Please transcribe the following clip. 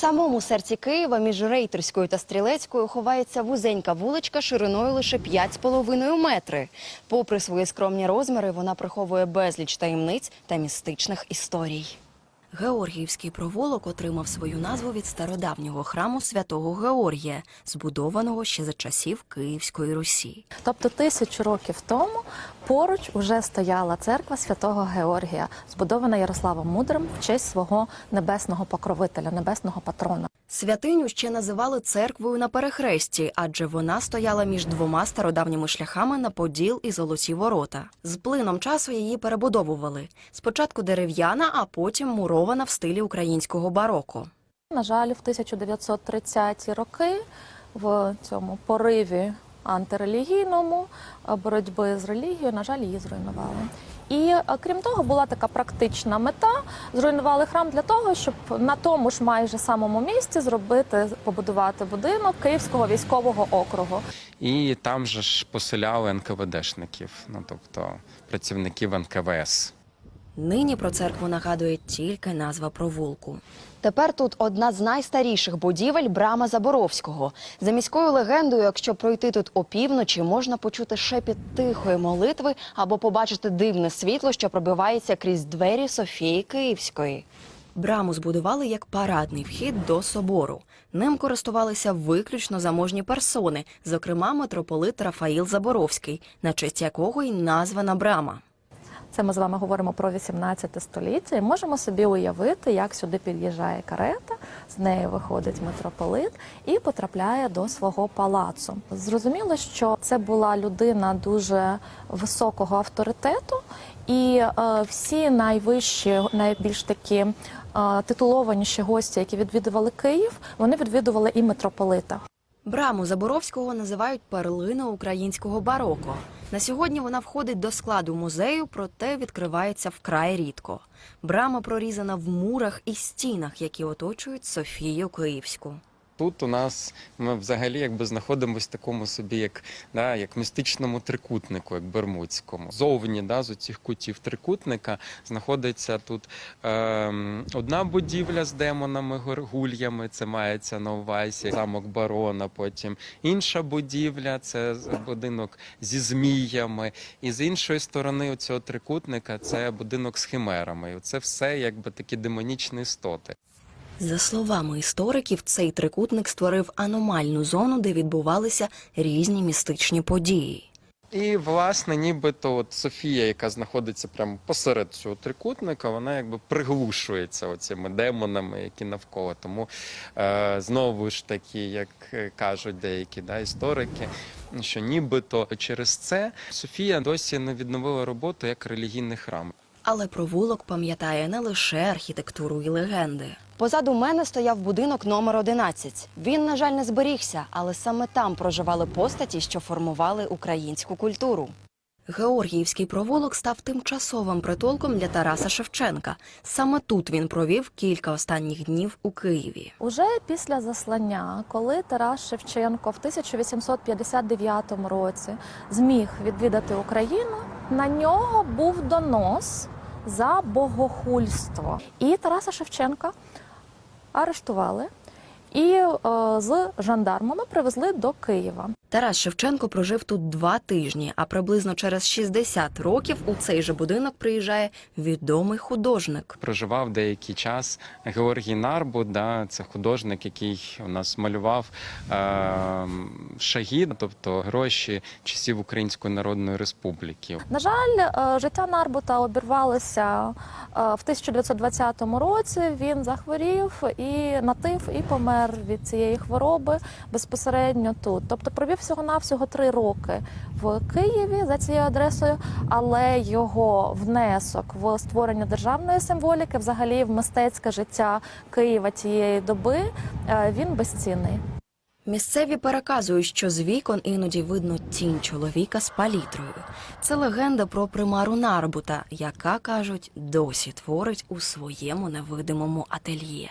Самому серці Києва між Рейтерською та Стрілецькою ховається вузенька вуличка шириною лише 5,5 метри. Попри свої скромні розміри, вона приховує безліч таємниць та містичних історій. Георгіївський провулок отримав свою назву від стародавнього храму святого Георгія, збудованого ще за часів Київської Русі. Тобто тисячу років тому поруч уже стояла церква святого Георгія, збудована Ярославом Мудрим в честь свого небесного покровителя, небесного патрона. Святиню ще називали церквою на перехресті, адже вона стояла між двома стародавніми шляхами на Поділ і Золоті Ворота. З плином часу її перебудовували. Спочатку дерев'яна, а потім мурована в стилі українського бароко. На жаль, в 1930-ті роки в цьому пориві антирелігійному е, боротьби з релігією, на жаль, її зруйнували. І е, крім того, була така практична мета зруйнували храм для того, щоб на тому ж майже самому місці зробити побудувати будинок Київського військового округу. І там же ж поселяли НКВДшників, ну тобто працівників НКВС. Нині про церкву нагадує тільки назва провулку. Тепер тут одна з найстаріших будівель брама Заборовського. За міською легендою, якщо пройти тут опівночі, можна почути шепіт тихої молитви або побачити дивне світло, що пробивається крізь двері Софії Київської. Браму збудували як парадний вхід до собору. Ним користувалися виключно заможні персони, зокрема митрополит Рафаїл Заборовський, на честь якого й названа брама. Це ми з вами говоримо про 18 століття, і можемо собі уявити, як сюди під'їжджає карета, з нею виходить митрополит і потрапляє до свого палацу. Зрозуміло, що це була людина дуже високого авторитету, і е, всі найвищі, найбільш такі е, титулованіші гості, які відвідували Київ, вони відвідували і митрополита. Браму Заборовського називають перлиною українського бароко. На сьогодні вона входить до складу музею, проте відкривається вкрай рідко. Брама прорізана в мурах і стінах, які оточують Софію Київську. Тут у нас ми взагалі якби знаходимося в такому собі, як, да, як містичному трикутнику, як бермудському. Зовні да, з цих кутів трикутника знаходиться тут ем, одна будівля з демонами, горгульями, це мається на увазі замок барона. Потім інша будівля це будинок зі зміями. І з іншої сторони у цього трикутника це будинок з химерами. Це все якби такі демонічні істоти. За словами істориків, цей трикутник створив аномальну зону, де відбувалися різні містичні події. І, власне, нібито от Софія, яка знаходиться прямо посеред цього трикутника, вона якби приглушується оцими демонами, які навколо. Тому е, знову ж таки, як кажуть деякі да, історики, що нібито через це Софія досі не відновила роботу як релігійний храм. Але провулок пам'ятає не лише архітектуру і легенди. Позаду мене стояв будинок номер 11. Він, на жаль, не зберігся, але саме там проживали постаті, що формували українську культуру. Георгіївський провулок став тимчасовим притулком для Тараса Шевченка. Саме тут він провів кілька останніх днів у Києві. Уже після заслання, коли Тарас Шевченко в 1859 році зміг відвідати Україну, на нього був донос за богохульство. І Тараса Шевченка арештували і е, з жандармами привезли до Києва. Тарас Шевченко прожив тут два тижні, а приблизно через 60 років у цей же будинок приїжджає відомий художник. Проживав деякий час Георгій Нарбут, да, це художник, який у нас малював е, шагід, тобто гроші часів Української Народної Республіки. На жаль, е, життя Нарбута обірвалося е, в 1920 році. Він захворів і на тиф, і помер від цієї хвороби безпосередньо тут. Тобто провів всього навсього три роки в Києві за цією адресою, але його внесок в створення державної символіки, взагалі в мистецьке життя Києва тієї доби, е, він безцінний. Місцеві переказують, що з вікон іноді видно тінь чоловіка з палітрою. Це легенда про примару Нарбута, яка кажуть, досі творить у своєму невидимому ательє.